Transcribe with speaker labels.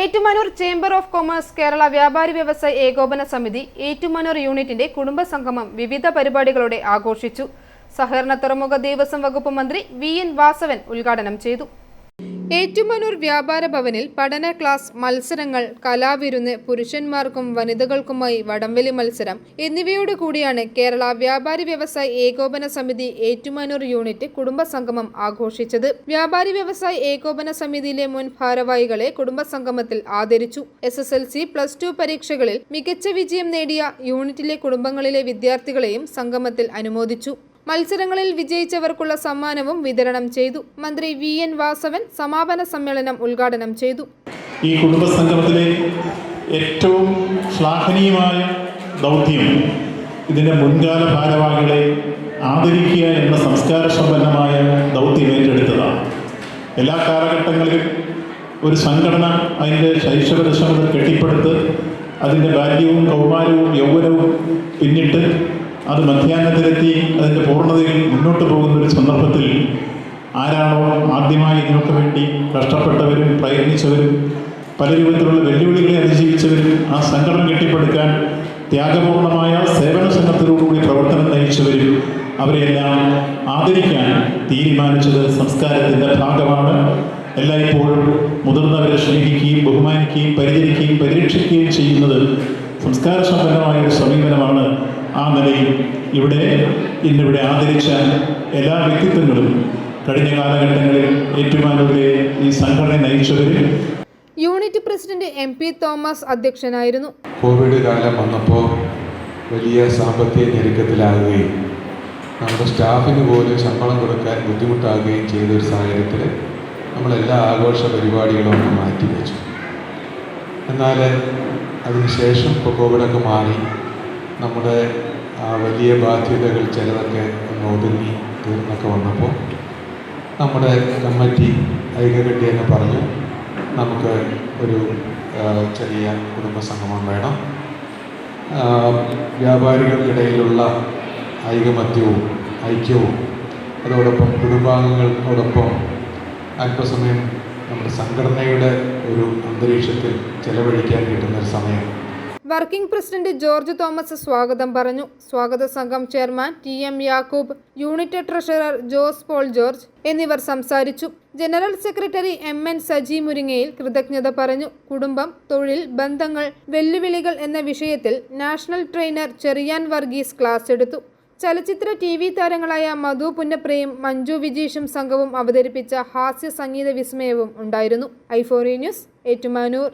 Speaker 1: Ettumanoor chamber of commerce Kerala Vyapari Vyavasaya Ekopana സമിതി ഏറ്റുമാനൂർ യൂണിറ്റിന്റെ കുടുംബസംഗമം വിവിധ പരിപാടികളോടെ ആഘോഷിച്ചു. സഹകരണ തുറമുഖ ദേവസ്വം വകുപ്പ് മന്ത്രി വി എൻ വാസവൻ ഉദ്ഘാടനം ചെയ്തു. ഏറ്റുമാനൂർ വ്യാപാര ഭവനിൽ പഠന ക്ലാസ് മത്സരങ്ങൾ കലാവിരുന്ന് പുരുഷന്മാർക്കും വനിതകൾക്കുമായി വടംവലി മത്സരം എന്നിവയോട് കൂടിയാണ് കേരള വ്യാപാരി വ്യവസായ ഏകോപന സമിതി ഏറ്റുമാനൂർ യൂണിറ്റ് കുടുംബസംഗമം ആഘോഷിച്ചത്. വ്യാപാരി വ്യവസായ ഏകോപന സമിതിയിലെ മുൻ ഭാരവാഹികളെ കുടുംബസംഗമത്തിൽ ആദരിച്ചു. S S L C plus two പരീക്ഷകളിൽ മികച്ച വിജയം നേടിയ യൂണിറ്റിലെ കുടുംബങ്ങളിലെ വിദ്യാർത്ഥികളെയും സംഗമത്തിൽ അനുമോദിച്ചു. മത്സരങ്ങളിൽ വിജയിച്ചവർക്കുള്ള സമ്മാനവും വിതരണം ചെയ്തു. മന്ത്രി വി. എൻ. വാസവൻ സമാപന സമ്മേളനം ഉദ്ഘാടനം ചെയ്തു.
Speaker 2: ഈ കുടുംബ സംഗമത്തിലെ ഏറ്റവും ശ്ലാഘനീയമായ ദൗത്യം ഇതിന്റെ മുൻകാല ഭാരവാഹികളെ ആദരിക്കുക എന്ന സംസ്കാര സമ്പന്നമായ ദൗത്യം ഏറ്റെടുത്തതാണ്. എല്ലാ കാലഘട്ടങ്ങളിലും ഒരു സംഘടന അതിന്റെ ശൈശവദശ മുതൽ കെട്ടിപ്പടുത്ത് അതിന്റെ ബാല്യവും കൗമാരവും യൗവനവും അത് മധ്യാഹ്നത്തിലെത്തി അതിന്റെ പൂർണതയിൽ മുന്നോട്ട് പോകുന്ന ഒരു സന്ദർഭത്തിൽ ആരാണോ ആദ്യമായി ഇതിനൊക്കെ വേണ്ടി കഷ്ടപ്പെട്ടവരും പ്രയത്നിച്ചവരും പല രൂപത്തിലുള്ള വെല്ലുവിളികളെ അതിജീവിച്ചവരും ആ സംഘടന കെട്ടിപ്പടുക്കാൻ ത്യാഗപൂർണമായ സേവന സംഘത്തിലൂടെ പ്രവർത്തനം നയിച്ചവരും അവരെയെല്ലാം ആദരിക്കാൻ തീരുമാനിച്ചത് സംസ്കാരത്തിന്റെ ഭാഗമാണ്. എല്ലായ്പ്പോഴും മുതിർന്നവരെ സ്നേഹിക്കുകയും ബഹുമാനിക്കുകയും പരിചരിക്കുകയും പരിരക്ഷിക്കുകയും ചെയ്യുന്നത് സംസ്കാര സമ്പന്നമായ ഒരു സമീപനമാണ്. ആ നിലയിൽ ഇവിടെ ഇന്നിവിടെ ആദരിച്ച എല്ലാ വ്യക്തിത്വങ്ങളും കഴിഞ്ഞ കാലഘട്ടങ്ങളിൽ ഏറ്റുമാനൂരിലെ ഈ സംഘടന നയിച്ചവരിൽ
Speaker 1: unit president M P Thomas അധ്യക്ഷനായിരുന്നു.
Speaker 3: കോവിഡ് കാലം വന്നപ്പോൾ വലിയ സാമ്പത്തിക ഞെരുക്കത്തിലാകുകയും നമ്മുടെ സ്റ്റാഫിന് പോലും ശമ്പളം കൊടുക്കാൻ ബുദ്ധിമുട്ടാകുകയും ചെയ്ത ഒരു സാഹചര്യത്തിൽ നമ്മളെല്ലാ ആഘോഷ പരിപാടികളും ഒന്ന് മാറ്റിവെച്ചു എന്നാൽ അതിനുശേഷം ഇപ്പോൾ കോവിഡൊക്കെ മാറി നമ്മുടെ ആ വലിയ ബാധ്യതകൾ ചിലതൊക്കെ ഒന്ന് ഒതുങ്ങി തീർന്നൊക്കെ വന്നപ്പോൾ നമ്മുടെ കമ്മിറ്റി ഐക്യകെട്ടിയൊക്കെ പറഞ്ഞു നമുക്ക് ഒരു ചെറിയ കുടുംബസംഗമം വേണം. വ്യാപാരികൾക്കിടയിലുള്ള ഐകമത്യവും ഐക്യവും അതോടൊപ്പം കുടുംബാംഗങ്ങളോടൊപ്പം അല്പസമയം നമ്മുടെ സംഘടനയുടെ ഒരു അന്തരീക്ഷത്തിൽ ചെലവഴിക്കാൻ കിട്ടുന്നൊരു സമയം
Speaker 1: വർക്കിംഗ് പ്രസിഡന്റ് ജോർജ് തോമസ് സ്വാഗതം പറഞ്ഞു. സ്വാഗത സംഘം chairman T M Yakub unit treasurer Jose Paul George എന്നിവർ സംസാരിച്ചു. General secretary M N Saji Muringayil കൃതജ്ഞത പറഞ്ഞു. കുടുംബം തൊഴിൽ ബന്ധങ്ങൾ വെല്ലുവിളികൾ എന്ന വിഷയത്തിൽ national trainer Cheriyan Varghese class എടുത്തു. ചലച്ചിത്ര ടി വി താരങ്ങളായ മധു പുന്നപ്രയും മഞ്ജു വിജീഷും സംഘവും അവതരിപ്പിച്ച ഹാസ്യ സംഗീത വിസ്മയവും ഉണ്ടായിരുന്നു. ഐഫോറി ന്യൂസ് ഏറ്റുമാനൂർ.